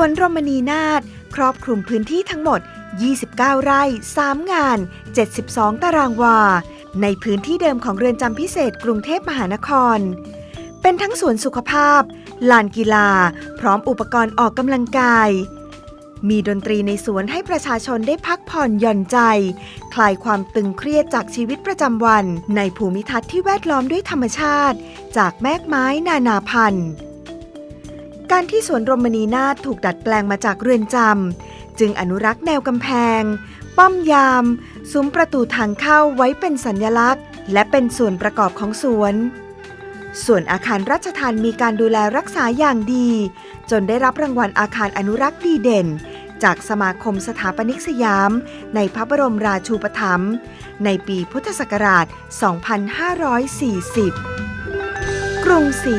วนรมณีนาถครอบคลุมพื้นที่ทั้งหมด 29 ไร่ 3 งาน 72 ตารางวา ในพื้นที่เดิมของเรือนจำพิเศษกรุงเทพมหานคร เป็นทั้งสวนสุขภาพ ลานกีฬา พร้อมอุปกรณ์ออกกำลังกาย มีดนตรีในสวนให้ประชาชนได้พักผ่อนหย่อนใจ คลายความตึงเครียดจากชีวิตประจำวัน ในภูมิทัศน์ที่แวดล้อมด้วยธรรมชาติ จากแมกไม้นานาพันธุ์ การที่สวนรมณีนาถถูกดัดแปลงมาจากเรือนจำจึงอนุรักษ์แนวกำแพง ป้อมยาม ซุ้มประตูทางเข้าไว้เป็นสัญลักษณ์ และเป็นส่วนประกอบของสวน ส่วนอาคารราชทานมีการดูแลรักษาอย่างดี จนได้รับรางวัลอาคารอนุรักษ์ดีเด่น จากสมาคมสถาปนิกสยาม ในพระบรมราชูปถัมภ์ในปีพุทธศักราช 2540 กรุงศรี